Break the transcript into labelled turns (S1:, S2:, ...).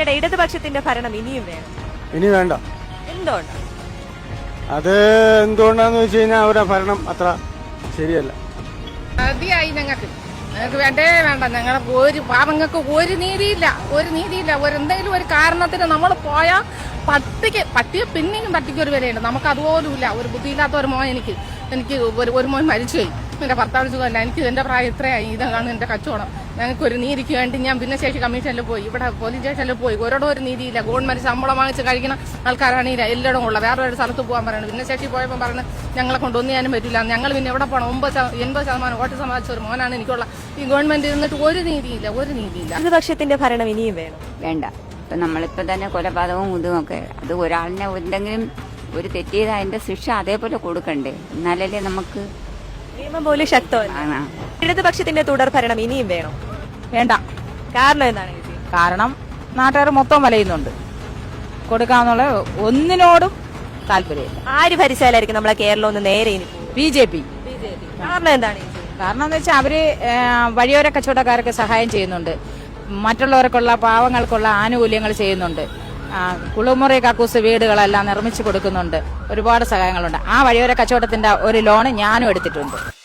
S1: ഇവിടെ ഇടതുപക്ഷത്തിന്റെ ഭരണം ഇനിയും വേണം.
S2: ഇനി വേണ്ട.
S1: എന്തുകൊണ്ട്?
S2: അത് എന്തുകൊണ്ടാന്ന് വെച്ച് കഴിഞ്ഞാൽ അവരുടെ ഭരണം അത്ര ശരിയല്ല.
S3: മതിയായി ഞങ്ങൾക്ക്. ഞങ്ങൾക്ക് വേണ്ടേ വേണ്ട. ഞങ്ങളെ ഒരു പാവങ്ങൾക്ക് ഒരു നീതിയില്ല. ഒരു നീതിയില്ല. ഒരു എന്തെങ്കിലും ഒരു കാരണത്തിന് നമ്മൾ പോയാൽ പട്ടിക്ക് പട്ടിയെ പിന്നെയും പട്ടിക്ക് ഒരു വിലയുണ്ട്. നമുക്ക് അതുപോലും ഇല്ല ഒരു ബുദ്ധിയില്ലാത്ത ഒരു മോൻ എനിക്ക്. എനിക്ക് ഒരു ഒരു മോൻ മരിച്ചുപോയി. എന്റെ ഭർത്താവ് സുഖമല്ല എനിക്ക് എന്റെ പ്രായം ഇത്രയായി. ഇതാണ് എന്റെ കച്ചവടം. ഞങ്ങൾക്ക് ഒരു നീതിക്ക് വേണ്ടി ഞാൻ ഭിന്നശേഷി കമ്മീഷനിൽ പോയി. ഇവിടെ പോലീസ് സ്റ്റേഷനിൽ പോയി. ഒരിടം ഒരു നീതിയില്ല. ഗവൺമെന്റ് ശമ്പളം വാങ്ങിച്ച് കഴിക്കുന്ന ആൾക്കാരാണ് എല്ലായിടം എല്ലായിടവും ഉള്ളത്. വേറെ ഒരു സ്ഥലത്ത് പോകാൻ പറയുന്നത് ഭിന്നശേഷി പോയപ്പോൾ പറയുന്നത് ഞങ്ങളെ കൊണ്ടൊന്നും ഞാനും പറ്റില്ല ഞങ്ങൾ പിന്നെ എവിടെ പോകണം ഒമ്പത് എൺപത് ശതമാനം വോട്ട് സമ്പാദിച്ച ഒരു മോനാണ് എനിക്കുള്ള ഈ ഗവൺമെന്റ് ഇരുന്നിട്ട് ഒരു നീതിയില്ല. ഒരു നീതിയില്ല.
S1: പ്രതിപക്ഷത്തിന്റെ ഭരണം ഇനിയും വേണം.
S4: വേണ്ട. ഇപ്പൊ നമ്മളിപ്പോ തന്നെ കൊലപാതകവും ഇതും ഒക്കെ. അത് ഒരാളിനെ എന്തെങ്കിലും ഒരു തെറ്റിയത് അതിന്റെ ശിക്ഷ അതേപോലെ കൊടുക്കണ്ടേ? എന്നാലല്ലേ നമുക്ക്
S1: നിയമം പോലെ
S4: ശക്തമാണ്
S1: ഇടതുപക്ഷത്തിന്റെ തുടർ ഭരണം ഇനിയും വേണം.
S5: വേണ്ട.
S1: കാരണം എന്താണ്
S5: കാരണം നാട്ടുകാർ മൊത്തം വലയുന്നുണ്ട്. കൊടുക്കാന്നുള്ള ഒന്നിനോടും താല്പര്യമില്ല.
S1: ആര് ഭരിച്ചാലായിരിക്കും നമ്മളെ കേരളം ഒന്ന് നേരെ ഇനി
S5: ബി ജെ പി.
S1: കാരണം എന്താണ്
S5: കാരണം എന്ന് വെച്ചാൽ അവർ വഴിയോര കച്ചവടക്കാർക്ക് സഹായം ചെയ്യുന്നുണ്ട്. മറ്റുള്ളവർക്കുള്ള പാവങ്ങൾക്കുള്ള ആനുകൂല്യങ്ങൾ ചെയ്യുന്നുണ്ട്. കുളിമുറി കക്കൂസ് വീടുകളെല്ലാം നിർമ്മിച്ചു കൊടുക്കുന്നുണ്ട്. ഒരുപാട് സഹായങ്ങളുണ്ട്. ആ വഴിയോര കച്ചവടത്തിന്റെ ഒരു ലോണ് ഞാനും എടുത്തിട്ടുണ്ട്.